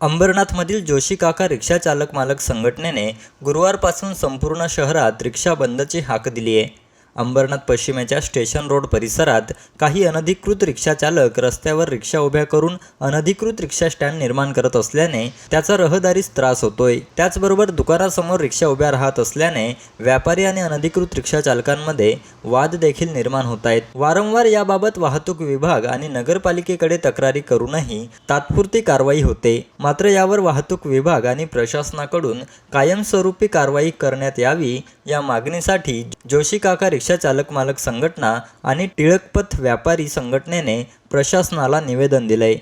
अंबरनाथमधील जोशी काका रिक्षा चालक मालक संघटनेने गुरुवारपासून संपूर्ण शहरात रिक्षा बंदची हाक दिली आहे. अंबरनाथ पश्चिमेच्या स्टेशन रोड परिसरात काही अनधिकृत रिक्षाचालक रस्त्यावर रिक्षा उभ्या करून अनधिकृत रिक्षा स्टँड निर्माण करत असल्याने त्याचा रहदारीस त्रास होतोय. त्याचबरोबर दुकानासमोर रिक्षा उभ्या राहत असल्याने व्यापारी आणि अनधिकृत रिक्षा चालकांमध्ये वाद देखील निर्माण होत आहेत. वारंवार याबाबत वाहतूक विभाग आणि नगरपालिकेकडे तक्रारी करूनही तात्पुरती कारवाई होते. मात्र यावर वाहतूक विभाग आणि प्रशासनाकडून कायमस्वरूपी कारवाई करण्यात यावी या मागणीसाठी जोशी काका रिक्षाचालक मालक संघटना आणि टिळकपथ व्यापारी संघटनेने प्रशासनाला निवेदन दिलंय.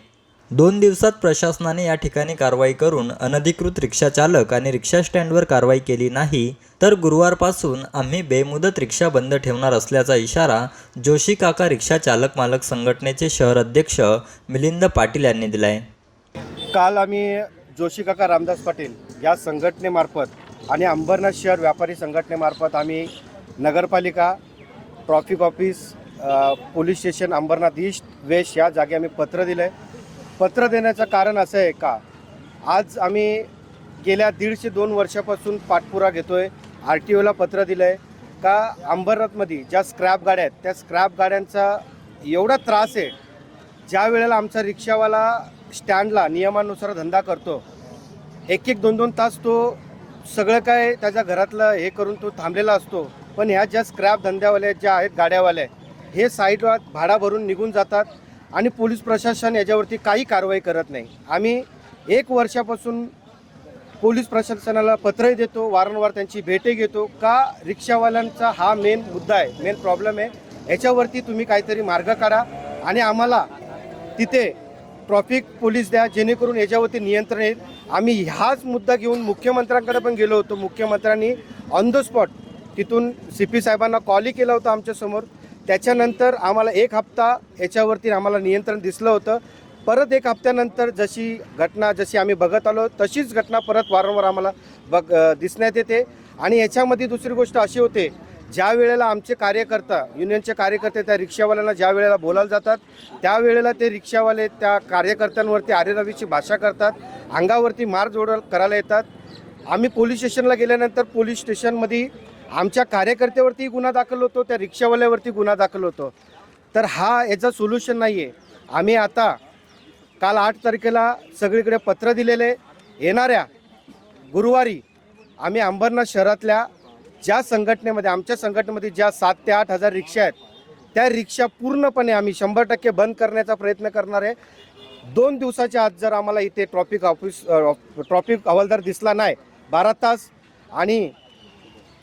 दोन दिवसात प्रशासनाने या ठिकाणी कारवाई करून अनधिकृत रिक्षाचालक आणि रिक्षा स्टँडवर कारवाई केली नाही तर गुरुवारपासून आम्ही बेमुदत रिक्षा बंद ठेवणार असल्याचा इशारा जोशी काका रिक्षा चालक मालक संघटनेचे शहर अध्यक्ष मिलिंद पाटील यांनी दिलाय. काल आम्ही जोशी काका रामदास पाटील या संघटनेमार्फत आणि अंबरनाथ शहर व्यापारी संघटनेमार्फत आम्ही नगरपालिका traffic office police station Ambernath east west या जागी आम्ही पत्र दिलं आहे पत्र देण्याचं कारण असं आहे का? आज आम्ही गेल्या दीडशे दोन वर्षापासून पाठपुरा घेतो आहे आर टी ओला पत्र दिलं आहे का अंबरनाथमध्ये ज्या स्क्रॅप गाड्या आहेत त्या स्क्रॅप गाड्यांचा एवढा त्रास आहे ज्या वेळेला आमचा रिक्षावाला स्टँडला नियमानुसार धंदा करतो एक एक दोन दोन तास तो सगळं काय त्याच्या घरातलं हे करून तो थांबलेला असतो पण ह्या ज्या स्क्रॅप धंद्यावाल्या ज्या आहेत गाड्यावाल्या हे साईडला भाडा भरून निघून जातात आणि पोलीस प्रशासन याच्यावरती काही कारवाई करत नाही. आम्ही एक वर्षापासून पोलीस प्रशासनाला पत्रही देतो वारंवार त्यांची भेटे घेतो. का रिक्षावाल्यांचा हा मेन मुद्दा आहे मेन प्रॉब्लेम आहे याच्यावरती तुम्ही काहीतरी मार्ग काढा आणि आम्हाला तिथे ट्रॉफिक पोलीस द्या जेणेकरून याच्यावरती नियंत्रण येईल. आम्ही हाच मुद्दा घेऊन मुख्यमंत्र्यांकडे पण गेलो होतो. मुख्यमंत्र्यांनी ऑन द स्पॉट तिथून सी पी साहेबांना कॉलही केला होता आमच्यासमोर. त्याच्यानंतर आम्हाला एक हप्ता याच्यावरती आम्हाला नियंत्रण दिसलं होतं. परत एक हप्त्यानंतर जशी घटना जशी आम्ही बघत आलो तशीच घटना परत वारंवार आम्हाला बघ दिसण्यात येते. आणि याच्यामध्ये दुसरी गोष्ट अशी होते ज्या वेळेला आमचे कार्यकर्ता युनियनचे कार्यकर्ते त्या रिक्षावाल्यांना ज्या वेळेला बोलायला जातात त्यावेळेला ते रिक्षावाले त्या कार्यकर्त्यांवरती आरेरावीची भाषा करतात अंगावरती मार जोड करायला येतात. आम्ही पोलीस स्टेशनला गेल्यानंतर पोलीस स्टेशनमध्ये आमच्या कार्यकर्त्यावरती गुन्हा दाखल होतो त्या रिक्षावाल्यावरती गुन्हा दाखल होतो. तर हा याचं सोल्युशन नाही आहे आम्ही आता काल आठ तारखेला सगळीकडे पत्र दिलेले येणाऱ्या गुरुवारी आम्ही अंबरनाथ शहरातल्या ज्या संघटनेमध्ये आमच्या संघटनेमध्ये ज्या सात ते आठ हजार रिक्षा आहेत त्या रिक्षा पूर्णपणे आम्ही शंभर टक्के बंद करण्याचा प्रयत्न करणार आहे. दोन दिवसाच्या आत जर आम्हाला इथे ट्रॉफिक ऑफिस ट्रॉफिक हवालदार दिसला नाही बारा तास आणि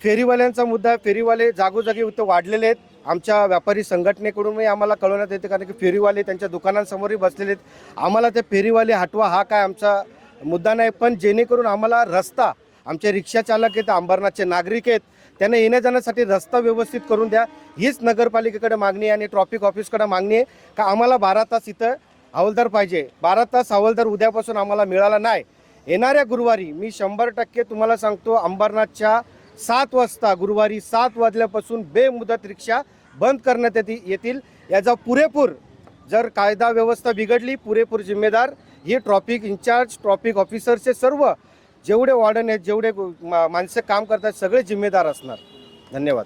फेरीवाल्यांचा मुद्दा आहे. फेरीवाले जागोजागी इथं वाढलेले आहेत. आमच्या व्यापारी संघटनेकडूनही आम्हाला कळवण्यात येते कारण की फेरीवाले त्यांच्या दुकानांसमोरही बसलेले आहेत. आम्हाला ते फेरीवाले हटवा हा काय आमचा मुद्दा नाही पण जेणेकरून आम्हाला रस्ता आमचे रिक्षाचालक आहेत अंबरनाथचे नागरिक आहेत त्यांना येण्या जाण्यासाठी रस्ता व्यवस्थित करून द्या. हीच नगरपालिकेकडे मागणी आहे आणि ट्रॉफिक ऑफिसकडे मागणी आहे का आम्हाला बारा तास इथं हवालदार पाहिजे. बारा तास हवालदार उद्यापासून आम्हाला मिळाला नाही. येणाऱ्या गुरुवारी मी शंभर टक्के तुम्हाला सांगतो अंबरनाथच्या सात वाजता गुरुवारी सात वाजल्यापासून बेमुदत रिक्षा बंद करण्यात येती येतील. याचा पुरेपूर जर कायदा व्यवस्था बिघडली पुरेपूर जिम्मेदार ही ट्रॉफिक इन्चार्ज ट्रॉफिक ऑफिसरचे सर्व जेवढे वॉर्डन आहेत जेवढे मा- माणसं काम करतात सगळे जिम्मेदार असणार. धन्यवाद.